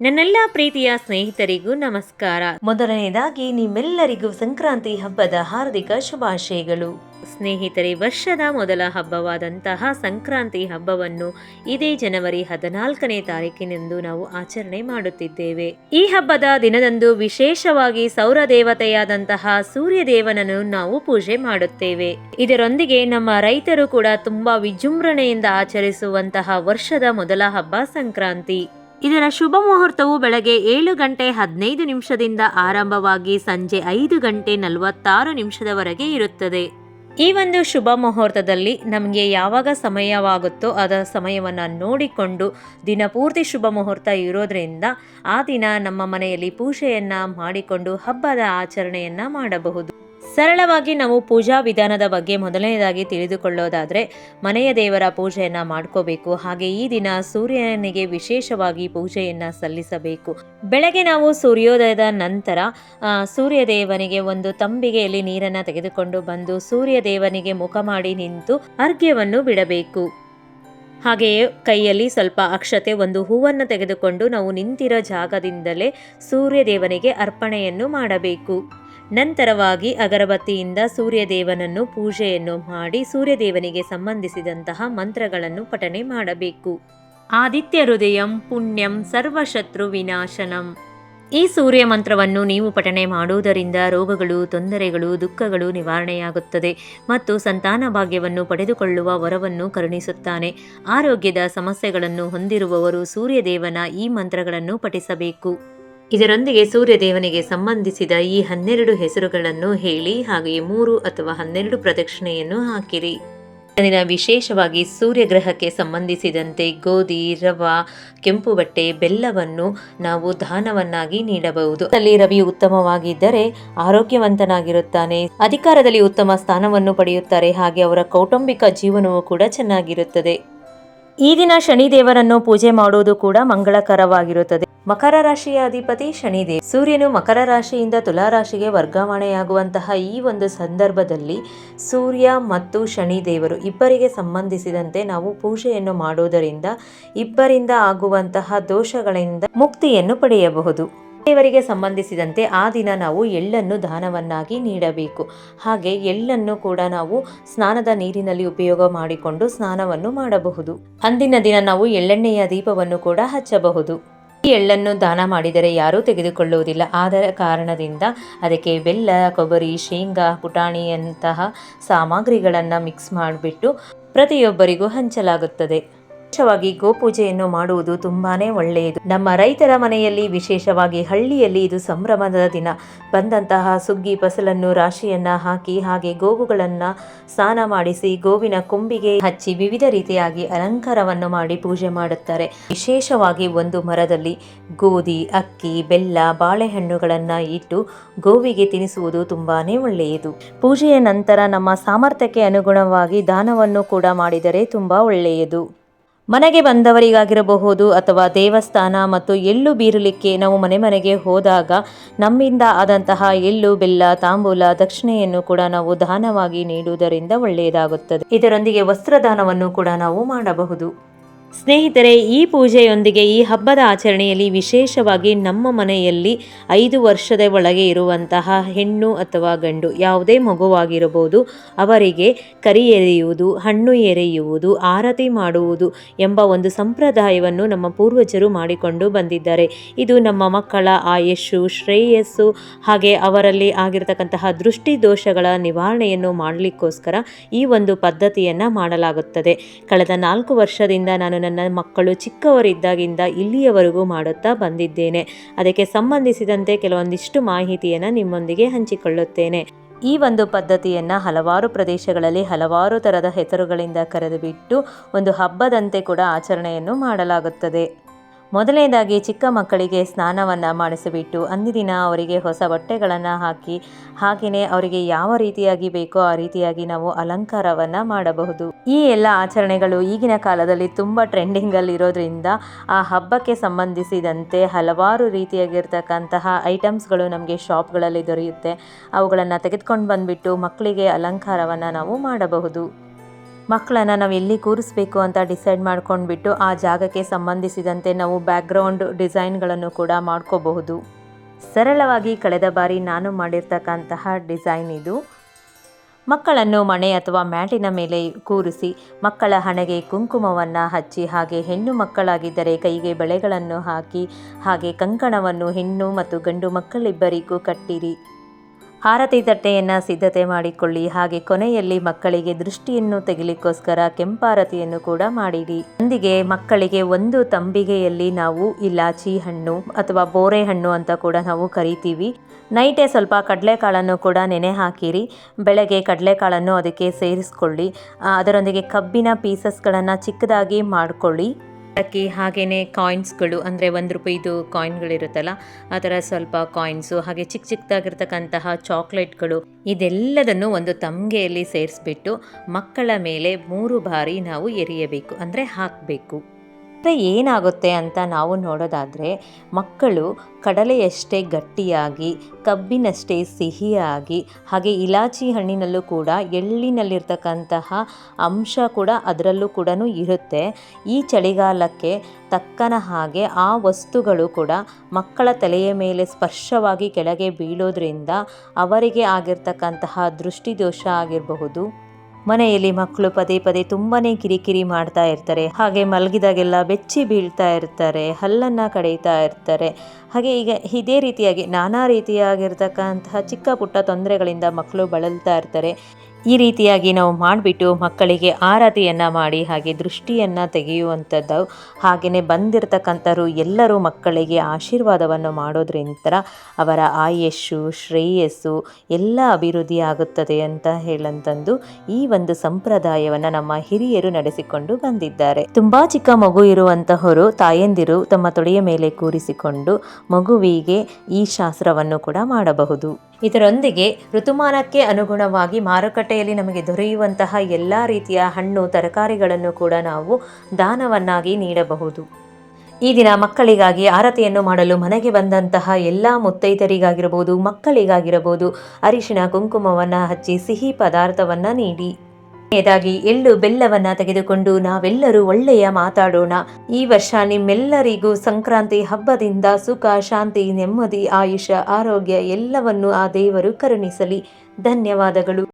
ನನ್ನೆಲ್ಲ ಪ್ರೀತಿಯ ಸ್ನೇಹಿತರಿಗೂ ನಮಸ್ಕಾರ. ಮೊದಲನೆಯದಾಗಿ ನಿಮ್ಮೆಲ್ಲರಿಗೂ ಸಂಕ್ರಾಂತಿ ಹಬ್ಬದ ಹಾರ್ದಿಕ ಶುಭಾಶಯಗಳು. ಸ್ನೇಹಿತರೆ ವರ್ಷದ ಮೊದಲ ಹಬ್ಬವಾದಂತಹ ಸಂಕ್ರಾಂತಿ ಹಬ್ಬವನ್ನು ಇದೇ ಜನವರಿ ಹದಿನಾಲ್ಕನೇ ತಾರೀಕಿನಂದು ನಾವು ಆಚರಣೆ ಮಾಡುತ್ತಿದ್ದೇವೆ. ಈ ಹಬ್ಬದ ದಿನದಂದು ವಿಶೇಷವಾಗಿ ಸೌರ ದೇವತೆಯಾದಂತಹ ಸೂರ್ಯ ದೇವನನ್ನು ನಾವು ಪೂಜೆ ಮಾಡುತ್ತೇವೆ. ಇದರೊಂದಿಗೆ ನಮ್ಮ ರೈತರು ಕೂಡ ತುಂಬಾ ವಿಜೃಂಭಣೆಯಿಂದ ಆಚರಿಸುವಂತಹ ವರ್ಷದ ಮೊದಲ ಹಬ್ಬ ಸಂಕ್ರಾಂತಿ. ಇದರ ಶುಭ ಮುಹೂರ್ತವು ಬೆಳಗ್ಗೆ ಏಳು ಗಂಟೆ ಹದಿನೈದು ನಿಮಿಷದಿಂದ ಆರಂಭವಾಗಿ ಸಂಜೆ ಐದು ಗಂಟೆ ನಲವತ್ತಾರು ನಿಮಿಷದವರೆಗೆ ಇರುತ್ತದೆ. ಈ ಒಂದು ಶುಭ ಮುಹೂರ್ತದಲ್ಲಿ ನಮಗೆ ಯಾವಾಗ ಸಮಯವಾಗುತ್ತೋ ಅದರ ಸಮಯವನ್ನು ನೋಡಿಕೊಂಡು ದಿನಪೂರ್ತಿ ಶುಭ ಮುಹೂರ್ತ ಇರೋದ್ರಿಂದ ಆ ದಿನ ನಮ್ಮ ಮನೆಯಲ್ಲಿ ಪೂಜೆಯನ್ನು ಮಾಡಿಕೊಂಡು ಹಬ್ಬದ ಆಚರಣೆಯನ್ನು ಮಾಡಬಹುದು. ಸರಳವಾಗಿ ನಾವು ಪೂಜಾ ವಿಧಾನದ ಬಗ್ಗೆ ಮೊದಲನೇದಾಗಿ ತಿಳಿದುಕೊಳ್ಳೋದಾದರೆ ಮನೆಯ ದೇವರ ಪೂಜೆಯನ್ನು ಮಾಡ್ಕೋಬೇಕು. ಹಾಗೆ ಈ ದಿನ ಸೂರ್ಯನಿಗೆ ವಿಶೇಷವಾಗಿ ಪೂಜೆಯನ್ನು ಸಲ್ಲಿಸಬೇಕು. ಬೆಳಗ್ಗೆ ನಾವು ಸೂರ್ಯೋದಯದ ನಂತರ ಸೂರ್ಯದೇವನಿಗೆ ಸೂರ್ಯ ದೇವನಿಗೆ ಒಂದು ತಂಬಿಗೆಯಲ್ಲಿ ನೀರನ್ನು ತೆಗೆದುಕೊಂಡು ಬಂದು ಸೂರ್ಯ ದೇವನಿಗೆ ಮುಖ ಮಾಡಿ ನಿಂತು ಅರ್ಘ್ಯವನ್ನು ಬಿಡಬೇಕು. ಹಾಗೆಯೇ ಕೈಯಲ್ಲಿ ಸ್ವಲ್ಪ ಅಕ್ಷತೆ ಒಂದು ಹೂವನ್ನು ತೆಗೆದುಕೊಂಡು ನಾವು ನಿಂತಿರೋ ಜಾಗದಿಂದಲೇ ಸೂರ್ಯದೇವನಿಗೆ ಅರ್ಪಣೆಯನ್ನು ಮಾಡಬೇಕು. ನಂತರವಾಗಿ ಅಗರಬತ್ತಿಯಿಂದ ಸೂರ್ಯದೇವನನ್ನು ಪೂಜೆಯನ್ನು ಮಾಡಿ ಸೂರ್ಯದೇವನಿಗೆ ಸಂಬಂಧಿಸಿದಂತಹ ಮಂತ್ರಗಳನ್ನು ಪಠನೆ ಮಾಡಬೇಕು. ಆದಿತ್ಯ ಹೃದಯಂ ಪುಣ್ಯಂ ಸರ್ವಶತ್ರು ವಿನಾಶನಂ. ಈ ಸೂರ್ಯ ಮಂತ್ರವನ್ನು ನೀವು ಪಠನೆ ಮಾಡುವುದರಿಂದ ರೋಗಗಳು, ತೊಂದರೆಗಳು, ದುಃಖಗಳು ನಿವಾರಣೆಯಾಗುತ್ತದೆ ಮತ್ತು ಸಂತಾನ ಭಾಗ್ಯವನ್ನು ಪಡೆದುಕೊಳ್ಳುವ ವರವನ್ನು ಕರುಣಿಸುತ್ತಾನೆ. ಆರೋಗ್ಯದ ಸಮಸ್ಯೆಗಳನ್ನು ಹೊಂದಿರುವವರು ಸೂರ್ಯದೇವನ ಈ ಮಂತ್ರಗಳನ್ನು ಪಠಿಸಬೇಕು. ಇದರೊಂದಿಗೆ ಸೂರ್ಯದೇವನಿಗೆ ಸಂಬಂಧಿಸಿದ ಈ ಹನ್ನೆರಡು ಹೆಸರುಗಳನ್ನು ಹೇಳಿ ಹಾಗೆಯೇ ಮೂರು ಅಥವಾ ಹನ್ನೆರಡು ಪ್ರದಕ್ಷಿಣೆಯನ್ನು ಹಾಕಿರಿ. ದಿನ ವಿಶೇಷವಾಗಿ ಸೂರ್ಯಗ್ರಹಕ್ಕೆ ಸಂಬಂಧಿಸಿದಂತೆ ಗೋಧಿ, ರವ, ಕೆಂಪು ಬಟ್ಟೆ, ಬೆಲ್ಲವನ್ನು ನಾವು ದಾನವನ್ನಾಗಿ ನೀಡಬಹುದು. ಅಲ್ಲಿ ರವಿ ಉತ್ತಮವಾಗಿದ್ದರೆ ಆರೋಗ್ಯವಂತನಾಗಿರುತ್ತಾನೆ. ಅಧಿಕಾರದಲ್ಲಿ ಉತ್ತಮ ಸ್ಥಾನವನ್ನು ಪಡೆಯುತ್ತಾರೆ. ಹಾಗೆ ಅವರ ಕೌಟುಂಬಿಕ ಜೀವನವು ಕೂಡ ಚೆನ್ನಾಗಿರುತ್ತದೆ. ಈ ದಿನ ಶನಿದೇವರನ್ನು ಪೂಜೆ ಮಾಡುವುದು ಕೂಡ ಮಂಗಳಕರವಾಗಿರುತ್ತದೆ. ಮಕರ ರಾಶಿಯ ಅಧಿಪತಿ ಶನಿದೇವ್. ಸೂರ್ಯನು ಮಕರ ರಾಶಿಯಿಂದ ತುಲಾ ರಾಶಿಗೆ ವರ್ಗಾವಣೆಯಾಗುವಂತಹ ಈ ಒಂದು ಸಂದರ್ಭದಲ್ಲಿ ಸೂರ್ಯ ಮತ್ತು ಶನಿದೇವರು ಇಬ್ಬರಿಗೆ ಸಂಬಂಧಿಸಿದಂತೆ ನಾವು ಪೂಜೆಯನ್ನು ಮಾಡುವುದರಿಂದ ಇಬ್ಬರಿಂದ ಆಗುವಂತಹ ದೋಷಗಳಿಂದ ಮುಕ್ತಿಯನ್ನು ಪಡೆಯಬಹುದು. ದೇವರಿಗೆ ಸಂಬಂಧಿಸಿದಂತೆ ಆ ದಿನ ನಾವು ಎಳ್ಳನ್ನು ದಾನವನ್ನಾಗಿ ನೀಡಬೇಕು. ಹಾಗೆ ಎಳ್ಳನ್ನು ಕೂಡ ನಾವು ಸ್ನಾನದ ನೀರಿನಲ್ಲಿ ಉಪಯೋಗ ಮಾಡಿಕೊಂಡು ಸ್ನಾನವನ್ನು ಮಾಡಬಹುದು. ಅಂದಿನ ದಿನ ನಾವು ಎಳ್ಳೆಣ್ಣೆಯ ದೀಪವನ್ನು ಕೂಡ ಹಚ್ಚಬಹುದು. ಈ ಎಳ್ಳನ್ನು ದಾನ ಮಾಡಿದರೆ ಯಾರೂ ತೆಗೆದುಕೊಳ್ಳುವುದಿಲ್ಲ. ಆದರ ಕಾರಣದಿಂದ ಅದಕ್ಕೆ ಬೆಲ್ಲ, ಕೊಬ್ಬರಿ, ಶೇಂಗಾ ಪುಟಾಣಿಯಂತಹ ಸಾಮಗ್ರಿಗಳನ್ನು ಮಿಕ್ಸ್ ಮಾಡಿಬಿಟ್ಟು ಪ್ರತಿಯೊಬ್ಬರಿಗೂ ಹಂಚಲಾಗುತ್ತದೆ. ವಿಶೇಷವಾಗಿ ಗೋಪೂಜೆಯನ್ನು ಮಾಡುವುದು ತುಂಬಾನೇ ಒಳ್ಳೆಯದು. ನಮ್ಮ ರೈತರ ಮನೆಯಲ್ಲಿ, ವಿಶೇಷವಾಗಿ ಹಳ್ಳಿಯಲ್ಲಿ ಇದು ಸಂಭ್ರಮದ ದಿನ. ಬಂದಂತಹ ಸುಗ್ಗಿ ಫಸಲನ್ನು ರಾಶಿಯನ್ನ ಹಾಕಿ, ಹಾಗೆ ಗೋವುಗಳನ್ನ ಸ್ನಾನ ಮಾಡಿಸಿ, ಗೋವಿನ ಕೊಂಬಿಗೆ ಹಚ್ಚಿ ವಿವಿಧ ರೀತಿಯಾಗಿ ಅಲಂಕಾರವನ್ನು ಮಾಡಿ ಪೂಜೆ ಮಾಡುತ್ತಾರೆ. ವಿಶೇಷವಾಗಿ ಒಂದು ಮರದಲ್ಲಿ ಗೋಧಿ, ಅಕ್ಕಿ, ಬೆಲ್ಲ, ಬಾಳೆಹಣ್ಣುಗಳನ್ನ ಇಟ್ಟು ಗೋವಿಗೆ ತಿನಿಸುವುದು ತುಂಬಾನೇ ಒಳ್ಳೆಯದು. ಪೂಜೆಯ ನಂತರ ನಮ್ಮ ಸಾಮರ್ಥ್ಯಕ್ಕೆ ಅನುಗುಣವಾಗಿ ದಾನವನ್ನು ಕೂಡ ಮಾಡಿದರೆ ತುಂಬಾ ಒಳ್ಳೆಯದು. ಮನೆಗೆ ಬಂದವರಿಗಾಗಿರಬಹುದು ಅಥವಾ ದೇವಸ್ಥಾನ ಮತ್ತು ಎಳ್ಳು ಬೀರಲಿಕ್ಕೆ ನಾವು ಮನೆ ಮನೆಗೆ ಹೋದಾಗ ನಮ್ಮಿಂದ ಆದಂತಹ ಎಳ್ಳು, ಬೆಲ್ಲ, ತಾಂಬೂಲ, ದಕ್ಷಿಣೆಯನ್ನು ಕೂಡ ನಾವು ದಾನವಾಗಿ ನೀಡುವುದರಿಂದ ಒಳ್ಳೆಯದಾಗುತ್ತದೆ. ಇದರೊಂದಿಗೆ ವಸ್ತ್ರದಾನವನ್ನು ಕೂಡ ನಾವು ಮಾಡಬಹುದು. ಸ್ನೇಹಿತರೆ, ಈ ಪೂಜೆಯೊಂದಿಗೆ ಈ ಹಬ್ಬದ ಆಚರಣೆಯಲ್ಲಿ ವಿಶೇಷವಾಗಿ ನಮ್ಮ ಮನೆಯಲ್ಲಿ ಐದು ವರ್ಷದ ಒಳಗೆ ಇರುವಂತಹ ಹೆಣ್ಣು ಅಥವಾ ಗಂಡು ಯಾವುದೇ ಮಗುವಾಗಿರಬಹುದು, ಅವರಿಗೆ ಕರಿ ಎರೆಯುವುದು, ಹಣ್ಣು ಎರೆಯುವುದು, ಆರತಿ ಮಾಡುವುದು ಎಂಬ ಒಂದು ಸಂಪ್ರದಾಯವನ್ನು ನಮ್ಮ ಪೂರ್ವಜರು ಮಾಡಿಕೊಂಡು ಬಂದಿದ್ದಾರೆ. ಇದು ನಮ್ಮ ಮಕ್ಕಳ ಆಯಸ್ಸು, ಶ್ರೇಯಸ್ಸು, ಹಾಗೆ ಅವರಲ್ಲಿ ಆಗಿರತಕ್ಕಂತಹ ದೃಷ್ಟಿ ದೋಷಗಳ ನಿವಾರಣೆಯನ್ನು ಮಾಡಲಿಕ್ಕೋಸ್ಕರ ಈ ಒಂದು ಪದ್ಧತಿಯನ್ನು ಮಾಡಲಾಗುತ್ತದೆ. ಕಳೆದ ನಾಲ್ಕು ವರ್ಷದಿಂದ ನಾನು ನನ್ನ ಮಕ್ಕಳು ಚಿಕ್ಕವರಿದ್ದಾಗಿಂದ ಇಲ್ಲಿಯವರೆಗೂ ಮಾಡುತ್ತಾ ಬಂದಿದ್ದೇನೆ. ಅದಕ್ಕೆ ಸಂಬಂಧಿಸಿದಂತೆ ಕೆಲವೊಂದಿಷ್ಟು ಮಾಹಿತಿಯನ್ನು ನಿಮ್ಮೊಂದಿಗೆ ಹಂಚಿಕೊಳ್ಳುತ್ತೇನೆ. ಈ ಒಂದು ಪದ್ಧತಿಯನ್ನು ಹಲವಾರು ಪ್ರದೇಶಗಳಲ್ಲಿ ಹಲವಾರು ಥರದ ಹೆಸರುಗಳಿಂದ ಕರೆದುಬಿಟ್ಟು ಒಂದು ಹಬ್ಬದಂತೆ ಕೂಡ ಆಚರಣೆಯನ್ನು ಮಾಡಲಾಗುತ್ತದೆ. ಮೊದಲನೇದಾಗಿ ಚಿಕ್ಕ ಮಕ್ಕಳಿಗೆ ಸ್ನಾನವನ್ನು ಮಾಡಿಸಿಬಿಟ್ಟು ಅಂದಿನ ಅವರಿಗೆ ಹೊಸ ಬಟ್ಟೆಗಳನ್ನು ಹಾಕಿ ಹಾಗೆಯೇ ಅವರಿಗೆ ಯಾವ ರೀತಿಯಾಗಿ ಬೇಕೋ ಆ ರೀತಿಯಾಗಿ ನಾವು ಅಲಂಕಾರವನ್ನು ಮಾಡಬಹುದು. ಈ ಎಲ್ಲ ಆಚರಣೆಗಳು ಈಗಿನ ಕಾಲದಲ್ಲಿ ತುಂಬ ಟ್ರೆಂಡಿಂಗಲ್ಲಿರೋದ್ರಿಂದ ಆ ಹಬ್ಬಕ್ಕೆ ಸಂಬಂಧಿಸಿದಂತೆ ಹಲವಾರು ರೀತಿಯಾಗಿರ್ತಕ್ಕಂತಹ ಐಟಮ್ಸ್ಗಳು ನಮಗೆ ಶಾಪ್ಗಳಲ್ಲಿ ದೊರೆಯುತ್ತೆ. ಅವುಗಳನ್ನು ತೆಗೆದುಕೊಂಡು ಬಂದುಬಿಟ್ಟು ಮಕ್ಕಳಿಗೆ ಅಲಂಕಾರವನ್ನು ನಾವು ಮಾಡಬಹುದು. ಮಕ್ಕಳನ್ನು ನಾವು ಎಲ್ಲಿ ಕೂರಿಸ್ಬೇಕು ಅಂತ ಡಿಸೈಡ್ ಮಾಡ್ಕೊಂಡ್ಬಿಟ್ಟು ಆ ಜಾಗಕ್ಕೆ ಸಂಬಂಧಿಸಿದಂತೆ ನಾವು ಬ್ಯಾಕ್ಗ್ರೌಂಡ್ ಡಿಸೈನ್ಗಳನ್ನು ಕೂಡ ಮಾಡ್ಕೋಬಹುದು. ಸರಳವಾಗಿ ಕಳೆದ ಬಾರಿ ನಾನು ಮಾಡಿರ್ತಕ್ಕಂತಹ ಡಿಸೈನ್ ಇದು. ಮಕ್ಕಳನ್ನು ಮಣೆ ಅಥವಾ ಮ್ಯಾಟಿನ ಮೇಲೆ ಕೂರಿಸಿ ಮಕ್ಕಳ ಹಣೆಗೆ ಕುಂಕುಮವನ್ನು ಹಚ್ಚಿ ಹಾಗೆ ಹೆಣ್ಣು ಮಕ್ಕಳಾಗಿದ್ದರೆ ಕೈಗೆ ಬಳೆಗಳನ್ನು ಹಾಕಿ ಹಾಗೆ ಕಂಕಣವನ್ನು ಹೆಣ್ಣು ಮತ್ತು ಗಂಡು ಮಕ್ಕಳಿಬ್ಬರಿಗೂ ಕಟ್ಟಿರಿ. ಆರತಿ ತಟ್ಟೆಯನ್ನು ಸಿದ್ಧತೆ ಮಾಡಿಕೊಳ್ಳಿ. ಹಾಗೆ ಕೊನೆಯಲ್ಲಿ ಮಕ್ಕಳಿಗೆ ದೃಷ್ಟಿಯನ್ನು ತೆಗಿಲಿಕ್ಕೋಸ್ಕರ ಕೆಂಪಾರತಿಯನ್ನು ಕೂಡ ಮಾಡಿಡಿ. ಅಂದಿಗೆ ಮಕ್ಕಳಿಗೆ ಒಂದು ತಂಬಿಗೆಯಲ್ಲಿ ನಾವು ಇಲಾಚಿ ಹಣ್ಣು ಅಥವಾ ಬೋರೆ ಹಣ್ಣು ಅಂತ ಕೂಡ ನಾವು ಕರಿತೀವಿ. ನೈಟೇ ಸ್ವಲ್ಪ ಕಡಲೆಕಾಳನ್ನು ಕೂಡ ನೆನೆ ಹಾಕಿರಿ. ಬೆಳಗ್ಗೆ ಕಡಲೆಕಾಳನ್ನು ಅದಕ್ಕೆ ಸೇರಿಸ್ಕೊಳ್ಳಿ. ಅದರೊಂದಿಗೆ ಕಬ್ಬಿನ ಪೀಸಸ್ಗಳನ್ನು ಚಿಕ್ಕದಾಗಿ ಮಾಡಿಕೊಳ್ಳಿ. ಅಕ್ಕಿ ಹಾಗೆಯೇ ಕಾಯಿನ್ಸ್ಗಳು, ಅಂದರೆ ಒಂದು ರೂಪಾಯಿದು ಕಾಯಿನ್ಗಳಿರುತ್ತಲ್ಲ, ಆ ಥರ ಸ್ವಲ್ಪ ಕಾಯಿನ್ಸು, ಹಾಗೆ ಚಿಕ್ಕ ಚಿಕ್ಕದಾಗಿರ್ತಕ್ಕಂತಹ ಚಾಕ್ಲೇಟ್ಗಳು, ಇದೆಲ್ಲದನ್ನು ಒಂದು ತಮ್ಗೆಯಲ್ಲಿ ಸೇರಿಸ್ಬಿಟ್ಟು ಮಕ್ಕಳ ಮೇಲೆ ಮೂರು ಬಾರಿ ನಾವು ಎರಿಯಬೇಕು, ಅಂದರೆ ಹಾಕಬೇಕು. ಅಂದರೆ ಏನಾಗುತ್ತೆ ಅಂತ ನಾವು ನೋಡೋದಾದರೆ, ಮಕ್ಕಳು ಕಡಲೆಯಷ್ಟೇ ಗಟ್ಟಿಯಾಗಿ, ಕಬ್ಬಿನಷ್ಟೇ ಸಿಹಿಯಾಗಿ, ಹಾಗೆ ಇಲಾಚಿ ಹಣ್ಣಿನಲ್ಲೂ ಕೂಡ ಎಳ್ಳಿನಲ್ಲಿರ್ತಕ್ಕಂತಹ ಅಂಶ ಕೂಡ ಅದರಲ್ಲೂ ಕೂಡ ಇರುತ್ತೆ. ಈ ಚಳಿಗಾಲಕ್ಕೆ ತಕ್ಕನ ಹಾಗೆ ಆ ವಸ್ತುಗಳು ಕೂಡ ಮಕ್ಕಳ ತಲೆಯ ಮೇಲೆ ಸ್ಪರ್ಶವಾಗಿ ಕೆಳಗೆ ಬೀಳೋದ್ರಿಂದ ಅವರಿಗೆ ಆಗಿರ್ತಕ್ಕಂತಹ ದೃಷ್ಟಿದೋಷ ಆಗಿರಬಹುದು. ಮನೆಯಲ್ಲಿ ಮಕ್ಕಳು ಪದೇ ಪದೇ ತುಂಬಾನೇ ಕಿರಿಕಿರಿ ಮಾಡ್ತಾ ಇರ್ತಾರೆ. ಹಾಗೆ ಮಲಗಿದಾಗೆಲ್ಲ ಬೆಚ್ಚಿ ಬೀಳ್ತಾ ಇರ್ತಾರೆ, ಹಲ್ಲನ್ನು ಕಡಿತಾ ಇರ್ತಾರೆ. ಹಾಗೆ ಈಗ ಇದೇ ರೀತಿಯಾಗಿ ನಾನಾ ರೀತಿಯಾಗಿರ್ತಕ್ಕಂತಹ ಚಿಕ್ಕ ಪುಟ್ಟ ತೊಂದರೆಗಳಿಂದ ಮಕ್ಕಳು ಬಳಲ್ತಾ ಇರ್ತಾರೆ. ಈ ರೀತಿಯಾಗಿ ನಾವು ಮಾಡಿಬಿಟ್ಟು ಮಕ್ಕಳಿಗೆ ಆರತಿಯನ್ನು ಮಾಡಿ ಹಾಗೆ ದೃಷ್ಟಿಯನ್ನು ತೆಗೆಯುವಂಥದ್ದು ಹಾಗೆಯೇ ಬಂದಿರತಕ್ಕಂಥವರು ಎಲ್ಲರೂ ಮಕ್ಕಳಿಗೆ ಆಶೀರ್ವಾದವನ್ನು ಮಾಡೋದ್ರಿಂದ ಅವರ ಆಯಸ್ಸು, ಶ್ರೇಯಸ್ಸು ಎಲ್ಲ ಅಭಿವೃದ್ಧಿ ಆಗುತ್ತದೆ ಅಂತ ಹೇಳಂತಂದು ಈ ಒಂದು ಸಂಪ್ರದಾಯವನ್ನು ನಮ್ಮ ಹಿರಿಯರು ನಡೆಸಿಕೊಂಡು ಬಂದಿದ್ದಾರೆ. ತುಂಬ ಚಿಕ್ಕ ಮಗು ಇರುವಂತಹವರು, ತಾಯಂದಿರು ತಮ್ಮ ತೊಡೆಯ ಮೇಲೆ ಕೂರಿಸಿಕೊಂಡು ಮಗುವಿಗೆ ಈ ಶಾಸ್ತ್ರವನ್ನು ಕೂಡ ಮಾಡಬಹುದು. ಇದರೊಂದಿಗೆ ಋತುಮಾನಕ್ಕೆ ಅನುಗುಣವಾಗಿ ಮಾರುಕಟ್ಟೆಯಲ್ಲಿ ನಮಗೆ ದೊರೆಯುವಂತಹ ಎಲ್ಲ ರೀತಿಯ ಹಣ್ಣು, ತರಕಾರಿಗಳನ್ನು ಕೂಡ ನಾವು ದಾನವನ್ನಾಗಿ ನೀಡಬಹುದು. ಈ ದಿನ ಮಕ್ಕಳಿಗಾಗಿ ಆರತಿಯನ್ನು ಮಾಡಲು ಮನೆಗೆ ಬಂದಂತಹ ಎಲ್ಲ ಮುತ್ತೈದರಿಗಾಗಿರಬಹುದು ಮಕ್ಕಳಿಗಾಗಿರಬಹುದು ಅರಿಶಿನ, ಕುಂಕುಮವನ್ನು ಹಚ್ಚಿ ಸಿಹಿ ಪದಾರ್ಥವನ್ನು ನೀಡಿ. ಕೊನೆಯದಾಗಿ ಎಳ್ಳು ಬೆಲ್ಲವನ್ನ ತೆಗೆದುಕೊಂಡು ನಾವೆಲ್ಲರೂ ಒಳ್ಳೆಯ ಮಾತಾಡೋಣ. ಈ ವರ್ಷ ನಿಮ್ಮೆಲ್ಲರಿಗೂ ಸಂಕ್ರಾಂತಿ ಹಬ್ಬದಿಂದ ಸುಖ, ಶಾಂತಿ, ನೆಮ್ಮದಿ ಆಯುಷ ಆರೋಗ್ಯ ಎಲ್ಲವನ್ನು ಆ ದೇವರು ಕರುಣಿಸಲಿ. ಧನ್ಯವಾದಗಳು.